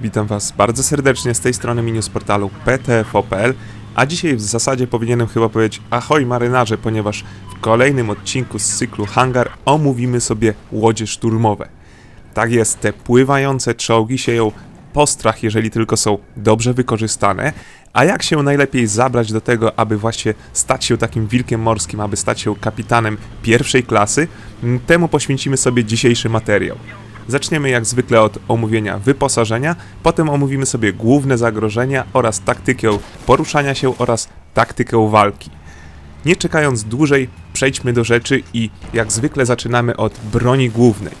Witam Was bardzo serdecznie z tej strony menu z portalu ptfo.pl, a dzisiaj w zasadzie powinienem chyba powiedzieć ahoj marynarze, ponieważ w kolejnym odcinku z cyklu Hangar omówimy sobie łodzie szturmowe. Tak jest, te pływające czołgi sieją postrach, jeżeli tylko są dobrze wykorzystane, a jak się najlepiej zabrać do tego, aby właśnie stać się takim wilkiem morskim, aby stać się kapitanem pierwszej klasy, temu poświęcimy sobie dzisiejszy materiał. Zaczniemy jak zwykle od omówienia wyposażenia, potem omówimy sobie główne zagrożenia oraz taktykę poruszania się oraz taktykę walki. Nie czekając dłużej, przejdźmy do rzeczy i jak zwykle zaczynamy od broni głównej.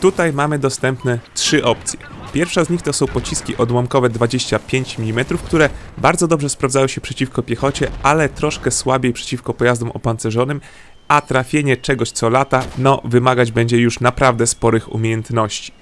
Tutaj mamy dostępne trzy opcje. Pierwsza z nich to są pociski odłamkowe 25 mm, które bardzo dobrze sprawdzają się przeciwko piechocie, ale troszkę słabiej przeciwko pojazdom opancerzonym, a trafienie czegoś co lata, no wymagać będzie już naprawdę sporych umiejętności.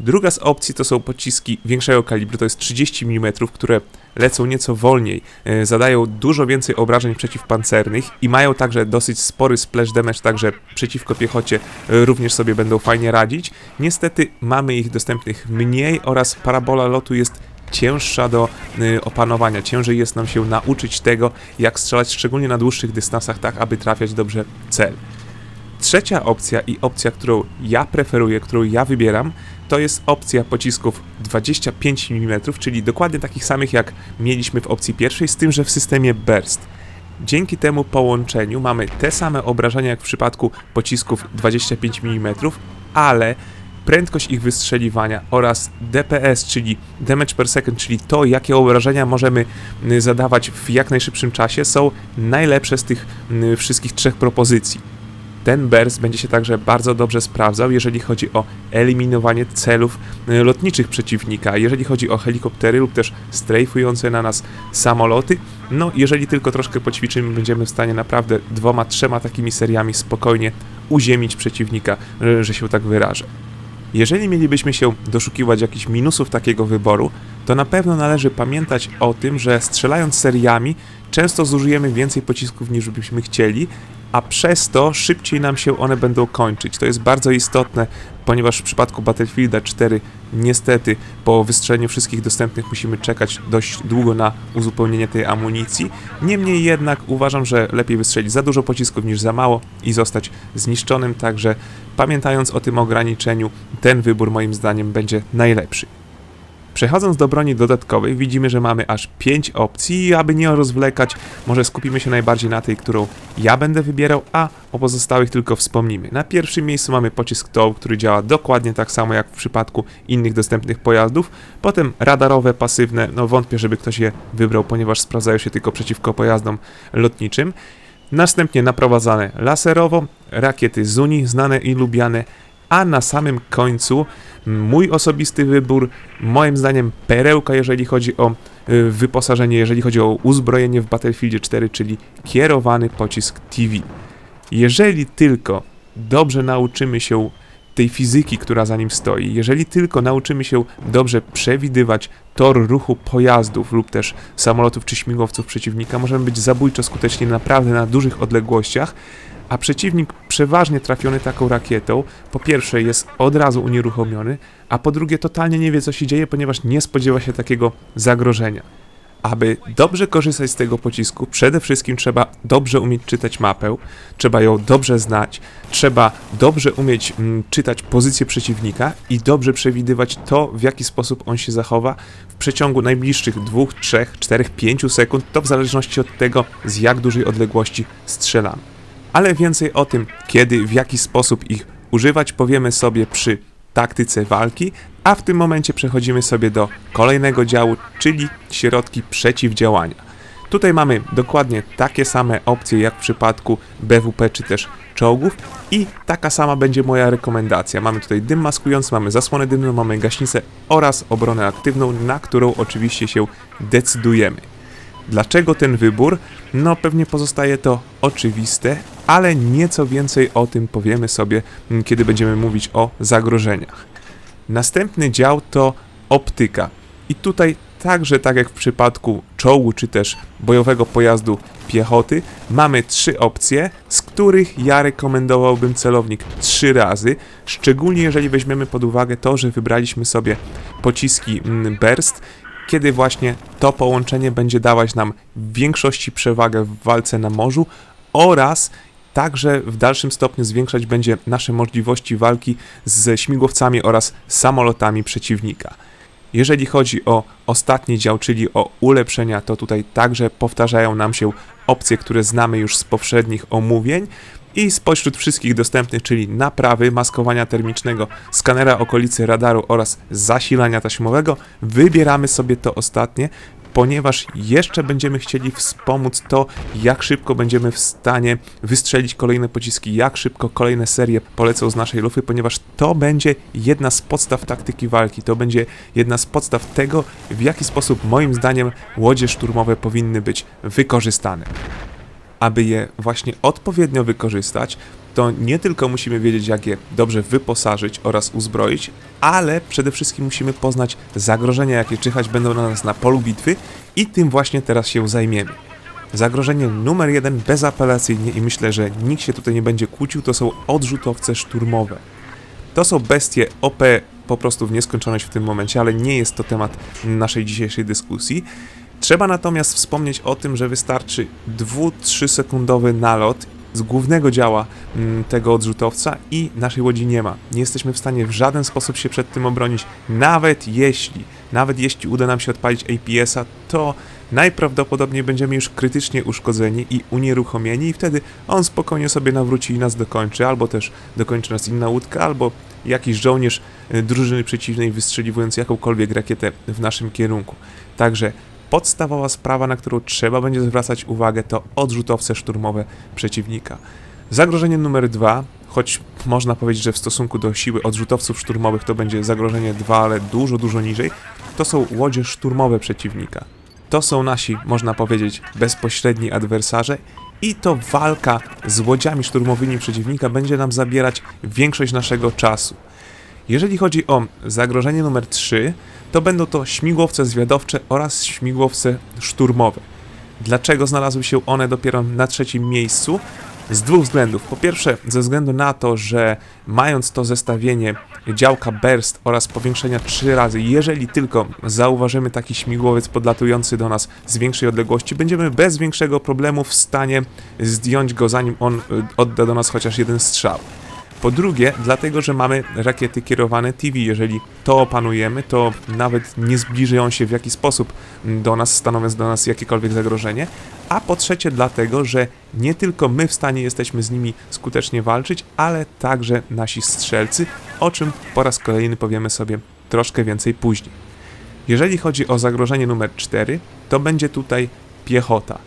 Druga z opcji to są pociski większego kalibru, to jest 30 mm, które lecą nieco wolniej, e, zadają dużo więcej obrażeń przeciwpancernych i mają także dosyć spory splash damage, także przeciwko piechocie e, również sobie będą fajnie radzić. Niestety mamy ich dostępnych mniej oraz parabola lotu jest cięższa do y, opanowania. Ciężej jest nam się nauczyć tego, jak strzelać, szczególnie na dłuższych dystansach, tak aby trafiać dobrze cel. Trzecia opcja i opcja, którą ja preferuję, którą ja wybieram, to jest opcja pocisków 25 mm, czyli dokładnie takich samych jak mieliśmy w opcji pierwszej, z tym, że w systemie burst. Dzięki temu połączeniu mamy te same obrażenia jak w przypadku pocisków 25 mm, ale prędkość ich wystrzeliwania oraz DPS, czyli damage per second, czyli to, jakie obrażenia możemy y, zadawać w jak najszybszym czasie, są najlepsze z tych y, wszystkich trzech propozycji. Ten burst będzie się także bardzo dobrze sprawdzał, jeżeli chodzi o eliminowanie celów y, lotniczych przeciwnika, jeżeli chodzi o helikoptery lub też strajfujące na nas samoloty. No, jeżeli tylko troszkę poćwiczymy, będziemy w stanie naprawdę dwoma, trzema takimi seriami spokojnie uziemić przeciwnika, że się tak wyrażę. Jeżeli mielibyśmy się doszukiwać jakichś minusów takiego wyboru, to na pewno należy pamiętać o tym, że strzelając seriami często zużyjemy więcej pocisków niż byśmy chcieli, a przez to szybciej nam się one będą kończyć. To jest bardzo istotne, ponieważ w przypadku Battlefielda 4 niestety po wystrzeleniu wszystkich dostępnych musimy czekać dość długo na uzupełnienie tej amunicji. Niemniej jednak uważam, że lepiej wystrzelić za dużo pocisków niż za mało i zostać zniszczonym, także pamiętając o tym ograniczeniu, ten wybór moim zdaniem będzie najlepszy. Przechodząc do broni dodatkowej, widzimy, że mamy aż 5 opcji aby nie rozwlekać, może skupimy się najbardziej na tej, którą ja będę wybierał, a o pozostałych tylko wspomnimy. Na pierwszym miejscu mamy pocisk TOW, który działa dokładnie tak samo jak w przypadku innych dostępnych pojazdów. Potem radarowe, pasywne, no wątpię, żeby ktoś je wybrał, ponieważ sprawdzają się tylko przeciwko pojazdom lotniczym. Następnie naprowadzane laserowo, rakiety Zuni, znane i lubiane, a na samym końcu mój osobisty wybór, moim zdaniem perełka, jeżeli chodzi o y, wyposażenie, jeżeli chodzi o uzbrojenie w Battlefieldzie 4, czyli kierowany pocisk TV. Jeżeli tylko dobrze nauczymy się tej fizyki, która za nim stoi, jeżeli tylko nauczymy się dobrze przewidywać tor ruchu pojazdów lub też samolotów czy śmigłowców przeciwnika, możemy być zabójczo skuteczni naprawdę na dużych odległościach, a przeciwnik przeważnie trafiony taką rakietą, po pierwsze jest od razu unieruchomiony, a po drugie totalnie nie wie co się dzieje, ponieważ nie spodziewa się takiego zagrożenia. Aby dobrze korzystać z tego pocisku, przede wszystkim trzeba dobrze umieć czytać mapę, trzeba ją dobrze znać, trzeba dobrze umieć mm, czytać pozycję przeciwnika i dobrze przewidywać to, w jaki sposób on się zachowa w przeciągu najbliższych 2, 3, 4, 5 sekund, to w zależności od tego, z jak dużej odległości strzelamy. Ale więcej o tym, kiedy, w jaki sposób ich używać, powiemy sobie przy taktyce walki, a w tym momencie przechodzimy sobie do kolejnego działu, czyli środki przeciwdziałania. Tutaj mamy dokładnie takie same opcje jak w przypadku BWP czy też czołgów i taka sama będzie moja rekomendacja. Mamy tutaj dym maskujący, mamy zasłonę dymną, mamy gaśnicę oraz obronę aktywną, na którą oczywiście się decydujemy. Dlaczego ten wybór? No pewnie pozostaje to oczywiste, ale nieco więcej o tym powiemy sobie, m, kiedy będziemy mówić o zagrożeniach. Następny dział to optyka. I tutaj Także tak jak w przypadku czołgu czy też bojowego pojazdu piechoty, mamy trzy opcje, z których ja rekomendowałbym celownik trzy razy, szczególnie jeżeli weźmiemy pod uwagę to, że wybraliśmy sobie pociski mm, Burst, kiedy właśnie to połączenie będzie dawać nam w większości przewagę w walce na morzu oraz także w dalszym stopniu zwiększać będzie nasze możliwości walki ze śmigłowcami oraz samolotami przeciwnika. Jeżeli chodzi o ostatni dział, czyli o ulepszenia, to tutaj także powtarzają nam się opcje, które znamy już z poprzednich omówień. I spośród wszystkich dostępnych, czyli naprawy, maskowania termicznego, skanera okolicy radaru oraz zasilania taśmowego, wybieramy sobie to ostatnie, ponieważ jeszcze będziemy chcieli wspomóc to, jak szybko będziemy w stanie wystrzelić kolejne pociski, jak szybko kolejne serie polecą z naszej lufy, ponieważ to będzie jedna z podstaw taktyki walki, to będzie jedna z podstaw tego, w jaki sposób moim zdaniem łodzie szturmowe powinny być wykorzystane. Aby je właśnie odpowiednio wykorzystać, to nie tylko musimy wiedzieć, jak je dobrze wyposażyć oraz uzbroić, ale przede wszystkim musimy poznać zagrożenia, jakie czyhać będą na nas na polu bitwy i tym właśnie teraz się zajmiemy. Zagrożenie numer jeden bezapelacyjnie i myślę, że nikt się tutaj nie będzie kłócił, to są odrzutowce szturmowe. To są bestie OP po prostu w nieskończoność w tym momencie, ale nie jest to temat naszej dzisiejszej dyskusji. Trzeba natomiast wspomnieć o tym, że wystarczy 2-3 sekundowy nalot z głównego działa mm, tego odrzutowca i naszej łodzi nie ma. Nie jesteśmy w stanie w żaden sposób się przed tym obronić, nawet jeśli, nawet jeśli uda nam się odpalić APS-a, to najprawdopodobniej będziemy już krytycznie uszkodzeni i unieruchomieni i wtedy on spokojnie sobie nawróci i nas dokończy, albo też dokończy nas inna łódka, albo jakiś żołnierz y, drużyny przeciwnej wystrzeliwując jakąkolwiek rakietę w naszym kierunku. Także podstawowa sprawa, na którą trzeba będzie zwracać uwagę, to odrzutowce szturmowe przeciwnika. Zagrożenie numer dwa, choć można powiedzieć, że w stosunku do siły odrzutowców szturmowych to będzie zagrożenie 2, ale dużo, dużo niżej, to są łodzie szturmowe przeciwnika. To są nasi, można powiedzieć, bezpośredni adwersarze i to walka z łodziami szturmowymi przeciwnika będzie nam zabierać większość naszego czasu. Jeżeli chodzi o zagrożenie numer 3, to będą to śmigłowce zwiadowcze oraz śmigłowce szturmowe. Dlaczego znalazły się one dopiero na trzecim miejscu? Z dwóch względów. Po pierwsze, ze względu na to, że mając to zestawienie działka burst oraz powiększenia trzy razy, jeżeli tylko zauważymy taki śmigłowiec podlatujący do nas z większej odległości, będziemy bez większego problemu w stanie zdjąć go, zanim on y, odda do nas chociaż jeden strzał. Po drugie, dlatego, że mamy rakiety kierowane TV. Jeżeli to opanujemy, to nawet nie zbliży się w jakiś sposób do nas, stanowiąc do nas jakiekolwiek zagrożenie. A po trzecie, dlatego, że nie tylko my w stanie jesteśmy z nimi skutecznie walczyć, ale także nasi strzelcy, o czym po raz kolejny powiemy sobie troszkę więcej później. Jeżeli chodzi o zagrożenie numer 4, to będzie tutaj piechota.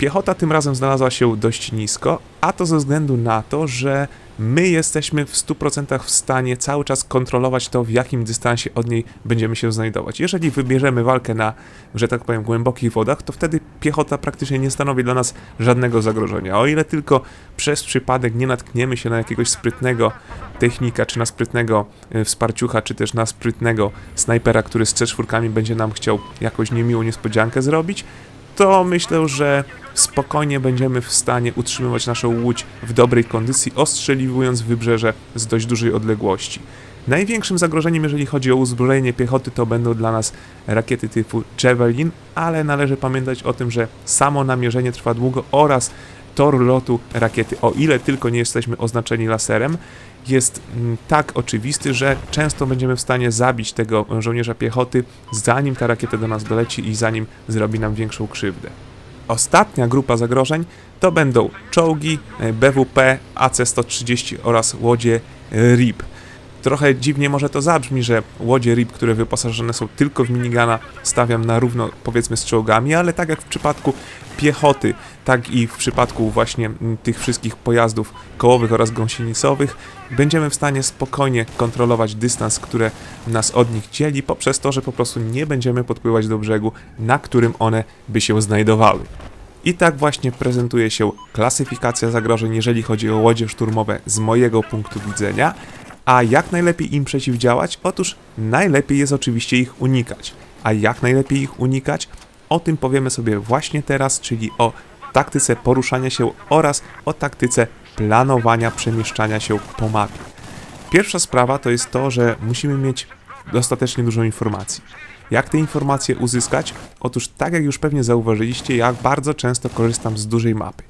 Piechota tym razem znalazła się dość nisko, a to ze względu na to, że my jesteśmy w 100% w stanie cały czas kontrolować to, w jakim dystansie od niej będziemy się znajdować. Jeżeli wybierzemy walkę na, że tak powiem, głębokich wodach, to wtedy piechota praktycznie nie stanowi dla nas żadnego zagrożenia. O ile tylko przez przypadek nie natkniemy się na jakiegoś sprytnego technika, czy na sprytnego e, wsparciucha, czy też na sprytnego snajpera, który z C4 będzie nam chciał jakąś niemiłą niespodziankę zrobić, to myślę, że spokojnie będziemy w stanie utrzymywać naszą łódź w dobrej kondycji, ostrzeliwując wybrzeże z dość dużej odległości. Największym zagrożeniem, jeżeli chodzi o uzbrojenie piechoty, to będą dla nas rakiety typu Javelin, ale należy pamiętać o tym, że samo namierzenie trwa długo oraz tor lotu rakiety, o ile tylko nie jesteśmy oznaczeni laserem, jest mm, tak oczywisty, że często będziemy w stanie zabić tego żołnierza piechoty, zanim ta rakieta do nas doleci i zanim zrobi nam większą krzywdę. Ostatnia grupa zagrożeń to będą czołgi e, BWP AC-130 oraz łodzie RIP. Trochę dziwnie może to zabrzmi, że łodzie RIP, które wyposażone są tylko w minigana, stawiam na równo powiedzmy z czołgami, ale tak jak w przypadku piechoty, tak i w przypadku właśnie tych wszystkich pojazdów kołowych oraz gąsienicowych, będziemy w stanie spokojnie kontrolować dystans, które nas od nich dzieli, poprzez to, że po prostu nie będziemy podpływać do brzegu, na którym one by się znajdowały. I tak właśnie prezentuje się klasyfikacja zagrożeń, jeżeli chodzi o łodzie szturmowe z mojego punktu widzenia. A jak najlepiej im przeciwdziałać? Otóż najlepiej jest oczywiście ich unikać. a jak najlepiej ich unikać, o tym powiemy sobie właśnie teraz, czyli o taktyce poruszania się oraz o taktyce planowania przemieszczania się po mapie. Pierwsza sprawa to jest to, że musimy mieć dostatecznie dużo informacji. Jak te informacje uzyskać? Otóż, tak jak już pewnie zauważyliście, ja bardzo często korzystam z dużej mapy.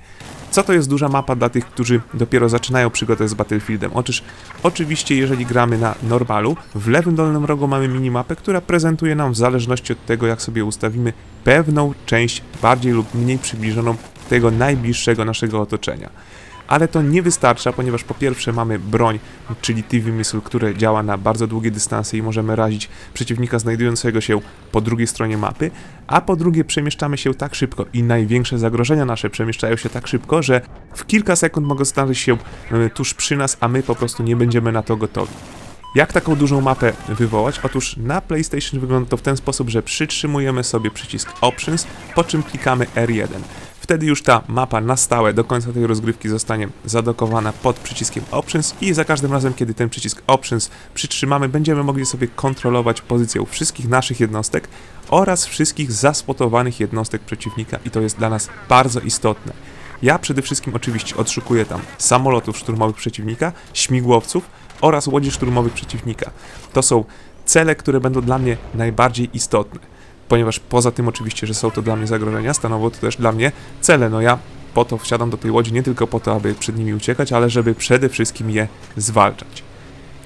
Co to jest duża mapa dla tych, którzy dopiero zaczynają przygodę z Battlefieldem? Otóż, oczywiście, jeżeli gramy na normalu, w lewym dolnym rogu mamy minimapę, która prezentuje nam w zależności od tego, jak sobie ustawimy pewną część bardziej lub mniej przybliżoną tego najbliższego naszego otoczenia ale to nie wystarcza, ponieważ po pierwsze mamy broń, czyli TV Missile, które działa na bardzo długie dystanse i możemy razić przeciwnika znajdującego się po drugiej stronie mapy, a po drugie przemieszczamy się tak szybko i największe zagrożenia nasze przemieszczają się tak szybko, że w kilka sekund mogą znaleźć się e, tuż przy nas, a my po prostu nie będziemy na to gotowi. Jak taką dużą mapę wywołać? Otóż na PlayStation wygląda to w ten sposób, że przytrzymujemy sobie przycisk Options, po czym klikamy R1 wtedy już ta mapa na stałe do końca tej rozgrywki zostanie zadokowana pod przyciskiem Options i za każdym razem, kiedy ten przycisk Options przytrzymamy, będziemy mogli sobie kontrolować pozycję wszystkich naszych jednostek oraz wszystkich zaspotowanych jednostek przeciwnika i to jest dla nas bardzo istotne. Ja przede wszystkim oczywiście odszukuję tam samolotów szturmowych przeciwnika, śmigłowców oraz łodzi szturmowych przeciwnika. To są cele, które będą dla mnie najbardziej istotne ponieważ poza tym oczywiście, że są to dla mnie zagrożenia, stanowią to też dla mnie cele. No ja po to wsiadam do tej łodzi nie tylko po to, aby przed nimi uciekać, ale żeby przede wszystkim je zwalczać.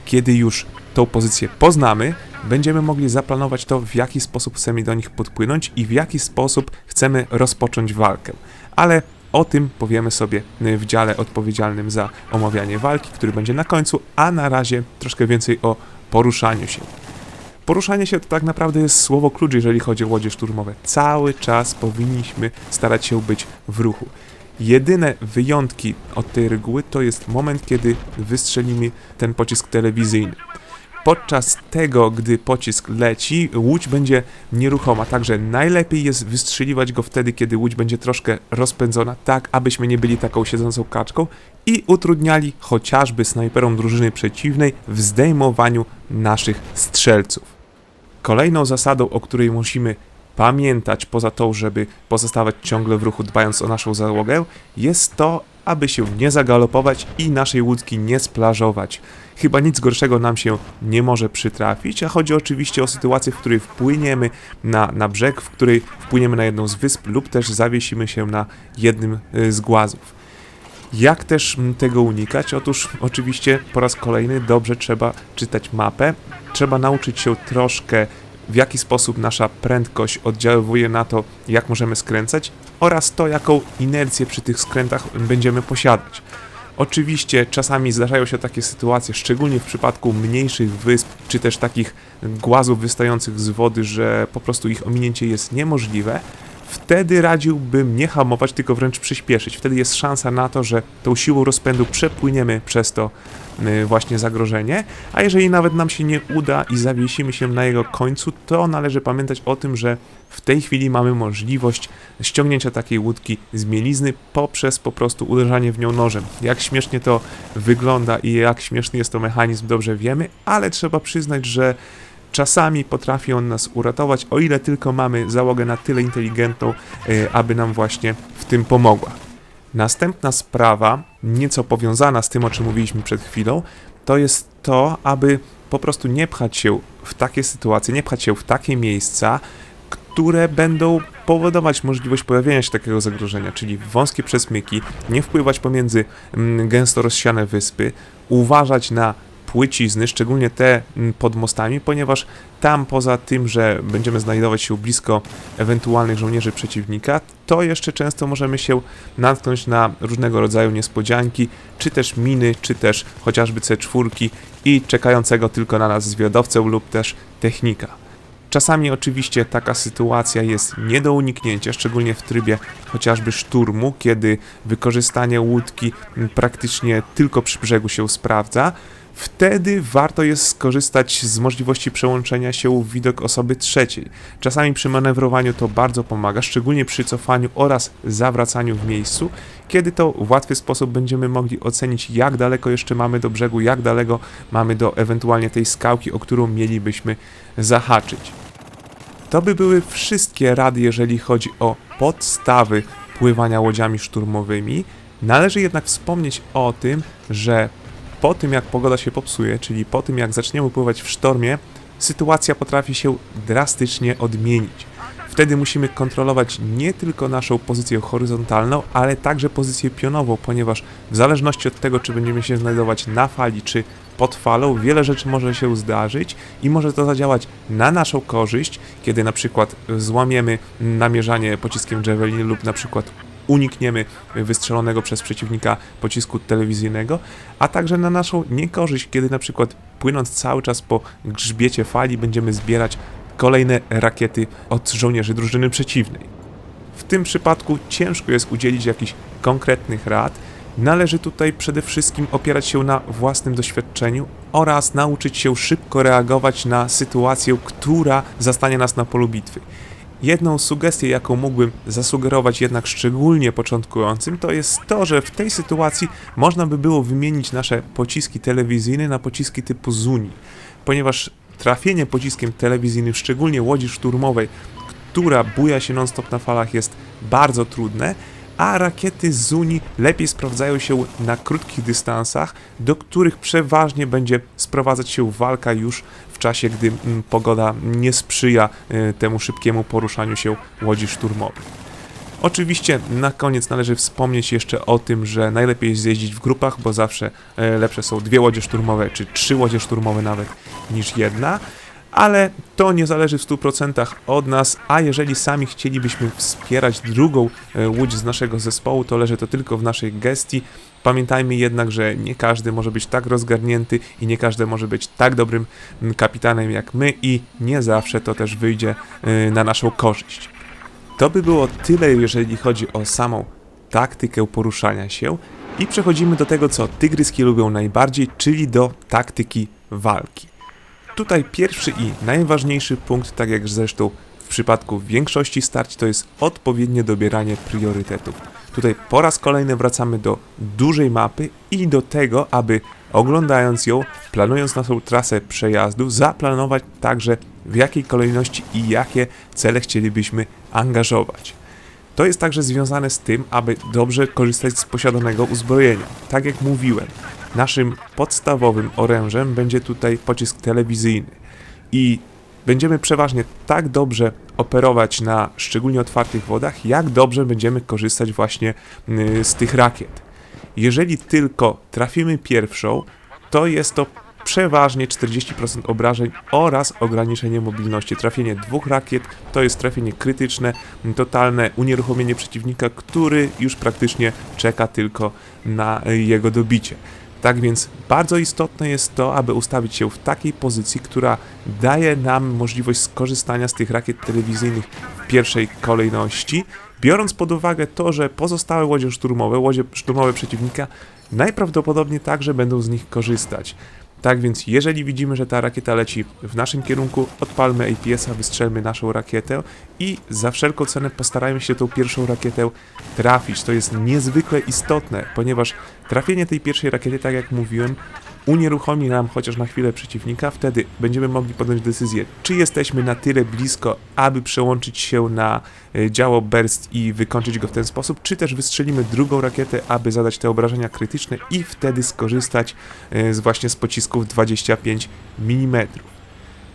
Kiedy już tą pozycję poznamy, będziemy mogli zaplanować to, w jaki sposób chcemy do nich podpłynąć i w jaki sposób chcemy rozpocząć walkę. Ale o tym powiemy sobie w dziale odpowiedzialnym za omawianie walki, który będzie na końcu, a na razie troszkę więcej o poruszaniu się. Poruszanie się to tak naprawdę jest słowo klucz, jeżeli chodzi o łodzie szturmowe. Cały czas powinniśmy starać się być w ruchu. Jedyne wyjątki od tej reguły to jest moment, kiedy wystrzelimy ten pocisk telewizyjny. Podczas tego, gdy pocisk leci, łódź będzie nieruchoma, także najlepiej jest wystrzeliwać go wtedy, kiedy łódź będzie troszkę rozpędzona, tak abyśmy nie byli taką siedzącą kaczką i utrudniali chociażby snajperom drużyny przeciwnej w zdejmowaniu naszych strzelców. Kolejną zasadą, o której musimy pamiętać, poza tą, żeby pozostawać ciągle w ruchu, dbając o naszą załogę, jest to, aby się nie zagalopować i naszej łódki nie splażować. Chyba nic gorszego nam się nie może przytrafić, a chodzi oczywiście o sytuację, w której wpłyniemy na, na brzeg, w której wpłyniemy na jedną z wysp lub też zawiesimy się na jednym y, z głazów. Jak też tego unikać? Otóż oczywiście po raz kolejny dobrze trzeba czytać mapę, trzeba nauczyć się troszkę w jaki sposób nasza prędkość oddziaływuje na to, jak możemy skręcać oraz to, jaką inercję przy tych skrętach będziemy posiadać. Oczywiście czasami zdarzają się takie sytuacje, szczególnie w przypadku mniejszych wysp, czy też takich głazów wystających z wody, że po prostu ich ominięcie jest niemożliwe, wtedy radziłbym nie hamować, tylko wręcz przyspieszyć. Wtedy jest szansa na to, że tą siłą rozpędu przepłyniemy przez to y, właśnie zagrożenie, a jeżeli nawet nam się nie uda i zawiesimy się na jego końcu, to należy pamiętać o tym, że w tej chwili mamy możliwość ściągnięcia takiej łódki z mielizny poprzez po prostu uderzanie w nią nożem. Jak śmiesznie to wygląda i jak śmieszny jest to mechanizm, dobrze wiemy, ale trzeba przyznać, że Czasami potrafi on nas uratować, o ile tylko mamy załogę na tyle inteligentną, e, aby nam właśnie w tym pomogła. Następna sprawa, nieco powiązana z tym, o czym mówiliśmy przed chwilą, to jest to, aby po prostu nie pchać się w takie sytuacje, nie pchać się w takie miejsca, które będą powodować możliwość pojawienia się takiego zagrożenia, czyli wąskie przesmyki, nie wpływać pomiędzy mm, gęsto rozsiane wyspy, uważać na płycizny, szczególnie te mm, pod mostami, ponieważ tam poza tym, że będziemy znajdować się blisko ewentualnych żołnierzy przeciwnika, to jeszcze często możemy się natknąć na różnego rodzaju niespodzianki, czy też miny, czy też chociażby C4 i czekającego tylko na nas zwiadowcę lub też technika. Czasami oczywiście taka sytuacja jest nie do uniknięcia, szczególnie w trybie chociażby szturmu, kiedy wykorzystanie łódki mm, praktycznie tylko przy brzegu się sprawdza wtedy warto jest skorzystać z możliwości przełączenia się w widok osoby trzeciej. Czasami przy manewrowaniu to bardzo pomaga, szczególnie przy cofaniu oraz zawracaniu w miejscu, kiedy to w łatwy sposób będziemy mogli ocenić, jak daleko jeszcze mamy do brzegu, jak daleko mamy do ewentualnie tej skałki, o którą mielibyśmy zahaczyć. To by były wszystkie rady, jeżeli chodzi o podstawy pływania łodziami szturmowymi. Należy jednak wspomnieć o tym, że po tym jak pogoda się popsuje, czyli po tym jak zaczniemy pływać w sztormie, sytuacja potrafi się drastycznie odmienić. Wtedy musimy kontrolować nie tylko naszą pozycję horyzontalną, ale także pozycję pionową, ponieważ w zależności od tego, czy będziemy się znajdować na fali, czy pod falą, wiele rzeczy może się zdarzyć i może to zadziałać na naszą korzyść, kiedy na przykład złamiemy namierzanie pociskiem Javelin lub na przykład unikniemy wystrzelonego przez przeciwnika pocisku telewizyjnego, a także na naszą niekorzyść, kiedy na przykład płynąc cały czas po grzbiecie fali będziemy zbierać kolejne rakiety od żołnierzy drużyny przeciwnej. W tym przypadku ciężko jest udzielić jakichś konkretnych rad. Należy tutaj przede wszystkim opierać się na własnym doświadczeniu oraz nauczyć się szybko reagować na sytuację, która zastanie nas na polu bitwy. Jedną sugestię, jaką mógłbym zasugerować jednak szczególnie początkującym, to jest to, że w tej sytuacji można by było wymienić nasze pociski telewizyjne na pociski typu Zuni, ponieważ trafienie pociskiem telewizyjnym, szczególnie łodzi szturmowej, która buja się non-stop na falach, jest bardzo trudne, a rakiety Zuni lepiej sprawdzają się na krótkich dystansach, do których przeważnie będzie sprowadzać się walka już w czasie, gdy mm, pogoda nie sprzyja y, temu szybkiemu poruszaniu się łodzi szturmowych. Oczywiście na koniec należy wspomnieć jeszcze o tym, że najlepiej jest jeździć w grupach, bo zawsze e, lepsze są dwie łodzie szturmowe, czy trzy łodzie szturmowe nawet, niż jedna. Ale to nie zależy w 100% od nas, a jeżeli sami chcielibyśmy wspierać drugą e, łódź z naszego zespołu, to leży to tylko w naszej gestii. Pamiętajmy jednak, że nie każdy może być tak rozgarnięty i nie każdy może być tak dobrym kapitanem jak my i nie zawsze to też wyjdzie e, na naszą korzyść. To by było tyle, jeżeli chodzi o samą taktykę poruszania się. I przechodzimy do tego, co tygryski lubią najbardziej, czyli do taktyki walki. Tutaj pierwszy i najważniejszy punkt, tak jak zresztą w przypadku większości starć, to jest odpowiednie dobieranie priorytetów. Tutaj po raz kolejny wracamy do dużej mapy i do tego, aby oglądając ją, planując naszą trasę przejazdu, zaplanować także w jakiej kolejności i jakie cele chcielibyśmy angażować. To jest także związane z tym, aby dobrze korzystać z posiadanego uzbrojenia. Tak jak mówiłem, naszym podstawowym orężem będzie tutaj pocisk telewizyjny i będziemy przeważnie tak dobrze operować na szczególnie otwartych wodach, jak dobrze będziemy korzystać właśnie y, z tych rakiet. Jeżeli tylko trafimy pierwszą, to jest to przeważnie 40% obrażeń oraz ograniczenie mobilności. Trafienie dwóch rakiet to jest trafienie krytyczne, totalne unieruchomienie przeciwnika, który już praktycznie czeka tylko na jego dobicie. Tak więc bardzo istotne jest to, aby ustawić się w takiej pozycji, która daje nam możliwość skorzystania z tych rakiet telewizyjnych w pierwszej kolejności, biorąc pod uwagę to, że pozostałe łodzie szturmowe, łodzie szturmowe przeciwnika najprawdopodobniej także będą z nich korzystać. Tak więc, jeżeli widzimy, że ta rakieta leci w naszym kierunku, odpalmy APS-a, wystrzelmy naszą rakietę i za wszelką cenę postarajmy się tą pierwszą rakietę trafić. To jest niezwykle istotne, ponieważ trafienie tej pierwszej rakiety, tak jak mówiłem, unieruchomi nam chociaż na chwilę przeciwnika, wtedy będziemy mogli podjąć decyzję, czy jesteśmy na tyle blisko, aby przełączyć się na e, działo burst i wykończyć go w ten sposób, czy też wystrzelimy drugą rakietę, aby zadać te obrażenia krytyczne i wtedy skorzystać e, z właśnie z pocisków 25 mm.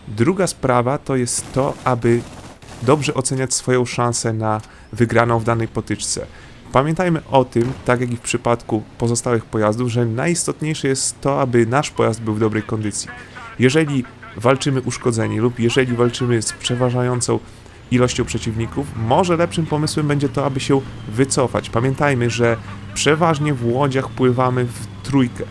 Druga sprawa to jest to, aby dobrze oceniać swoją szansę na wygraną w danej potyczce. Pamiętajmy o tym, tak jak i w przypadku pozostałych pojazdów, że najistotniejsze jest to, aby nasz pojazd był w dobrej kondycji. Jeżeli walczymy uszkodzeni lub jeżeli walczymy z przeważającą ilością przeciwników, może lepszym pomysłem będzie to, aby się wycofać. Pamiętajmy, że przeważnie w łodziach pływamy w trójkę.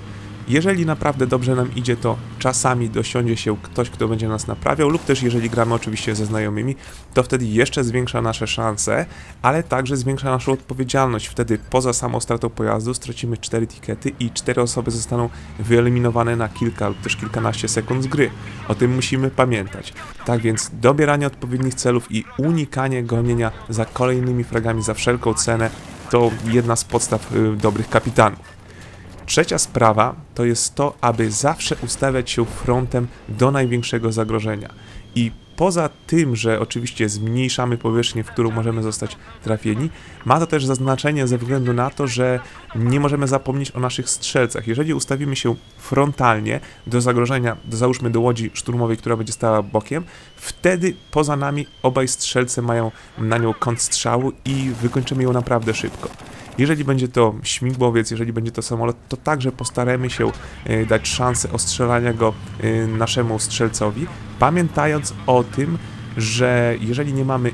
Jeżeli naprawdę dobrze nam idzie, to czasami dosiądzie się ktoś, kto będzie nas naprawiał, lub też jeżeli gramy oczywiście ze znajomymi, to wtedy jeszcze zwiększa nasze szanse, ale także zwiększa naszą odpowiedzialność. Wtedy poza samą stratą pojazdu stracimy 4 tikety i 4 osoby zostaną wyeliminowane na kilka lub też kilkanaście sekund z gry. O tym musimy pamiętać. Tak więc dobieranie odpowiednich celów i unikanie gonienia za kolejnymi fragami za wszelką cenę to jedna z podstaw y, dobrych kapitanów. Trzecia sprawa to jest to, aby zawsze ustawiać się frontem do największego zagrożenia. I poza tym, że oczywiście zmniejszamy powierzchnię, w którą możemy zostać trafieni, ma to też zaznaczenie ze względu na to, że nie możemy zapomnieć o naszych strzelcach. Jeżeli ustawimy się frontalnie do zagrożenia, do, załóżmy do łodzi szturmowej, która będzie stała bokiem, wtedy poza nami obaj strzelce mają na nią kąt strzału i wykończymy ją naprawdę szybko. Jeżeli będzie to śmigłowiec, jeżeli będzie to samolot, to także postaramy się e, dać szansę ostrzelania go e, naszemu strzelcowi, pamiętając o tym, że jeżeli nie mamy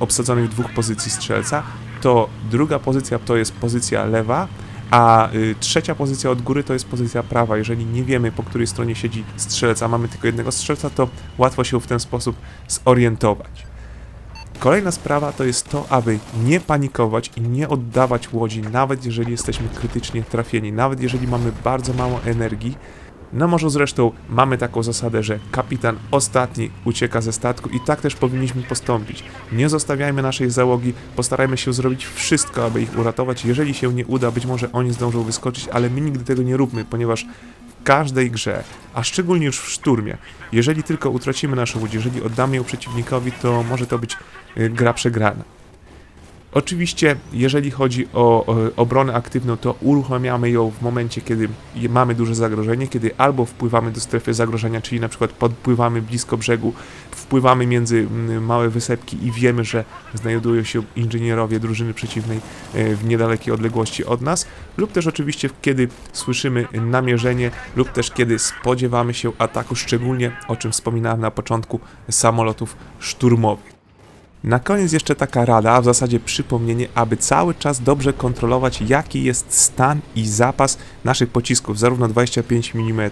obsadzonych dwóch pozycji strzelca, to druga pozycja to jest pozycja lewa, a y, trzecia pozycja od góry to jest pozycja prawa. Jeżeli nie wiemy, po której stronie siedzi strzelec, a mamy tylko jednego strzelca, to łatwo się w ten sposób zorientować. Kolejna sprawa to jest to, aby nie panikować i nie oddawać łodzi, nawet jeżeli jesteśmy krytycznie trafieni, nawet jeżeli mamy bardzo mało energii. Na morzu zresztą mamy taką zasadę, że kapitan ostatni ucieka ze statku i tak też powinniśmy postąpić. Nie zostawiajmy naszej załogi, postarajmy się zrobić wszystko, aby ich uratować. Jeżeli się nie uda, być może oni zdążą wyskoczyć, ale my nigdy tego nie róbmy, ponieważ każdej grze, a szczególnie już w szturmie, jeżeli tylko utracimy naszą łódź, jeżeli oddamy ją przeciwnikowi, to może to być y, gra przegrana. Oczywiście, jeżeli chodzi o, obronę aktywną, to uruchamiamy ją w momencie, kiedy mamy duże zagrożenie, kiedy albo wpływamy do strefy zagrożenia, czyli na przykład podpływamy blisko brzegu, wpływamy między mm, małe wysepki i wiemy, że znajdują się inżynierowie drużyny przeciwnej e, w niedalekiej odległości od nas, lub też oczywiście kiedy słyszymy namierzenie, lub też kiedy spodziewamy się ataku, szczególnie o czym wspominałem na początku, samolotów szturmowych. Na koniec jeszcze taka rada, a w zasadzie przypomnienie, aby cały czas dobrze kontrolować, jaki jest stan i zapas naszych pocisków, zarówno 25 mm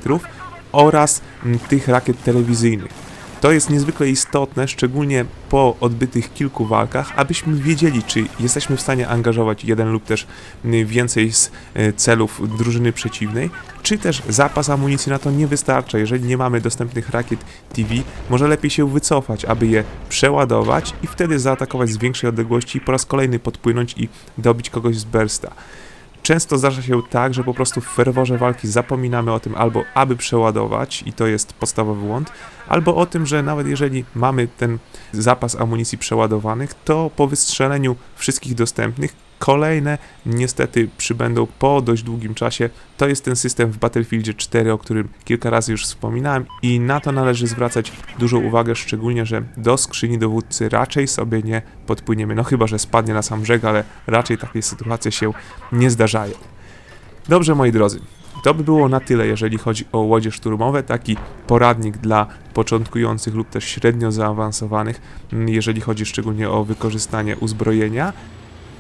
oraz tych rakiet telewizyjnych. To jest niezwykle istotne, szczególnie po odbytych kilku walkach, abyśmy wiedzieli, czy jesteśmy w stanie angażować jeden lub też więcej z e, celów drużyny przeciwnej, czy też zapas amunicji na to nie wystarcza. Jeżeli nie mamy dostępnych rakiet TV, może lepiej się wycofać, aby je przeładować i wtedy zaatakować z większej odległości i po raz kolejny podpłynąć i dobić kogoś z bursta. Często zdarza się tak, że po prostu w ferworze walki zapominamy o tym albo aby przeładować i to jest podstawowy błąd, albo o tym, że nawet jeżeli mamy ten zapas amunicji przeładowanych, to po wystrzeleniu wszystkich dostępnych kolejne niestety przybędą po dość długim czasie. To jest ten system w Battlefieldzie 4, o którym kilka razy już wspominałem i na to należy zwracać dużą uwagę, szczególnie, że do skrzyni dowódcy raczej sobie nie podpłyniemy, no chyba, że spadnie na sam brzeg, ale raczej takie sytuacje się nie zdarzają. Dobrze, moi drodzy, to by było na tyle, jeżeli chodzi o łodzie szturmowe. Taki poradnik dla początkujących lub też średnio zaawansowanych, jeżeli chodzi szczególnie o wykorzystanie uzbrojenia.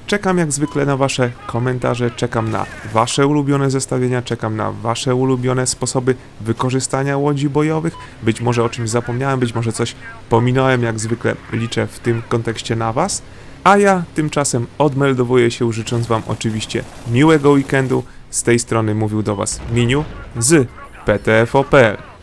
Czekam jak zwykle na Wasze komentarze, czekam na Wasze ulubione zestawienia, czekam na Wasze ulubione sposoby wykorzystania łodzi bojowych. Być może o czymś zapomniałem, być może coś pominąłem, jak zwykle liczę w tym kontekście na Was. A ja tymczasem odmeldowuję się, życząc Wam oczywiście miłego weekendu. Z tej strony mówił do Was Miniu z PTFOPL.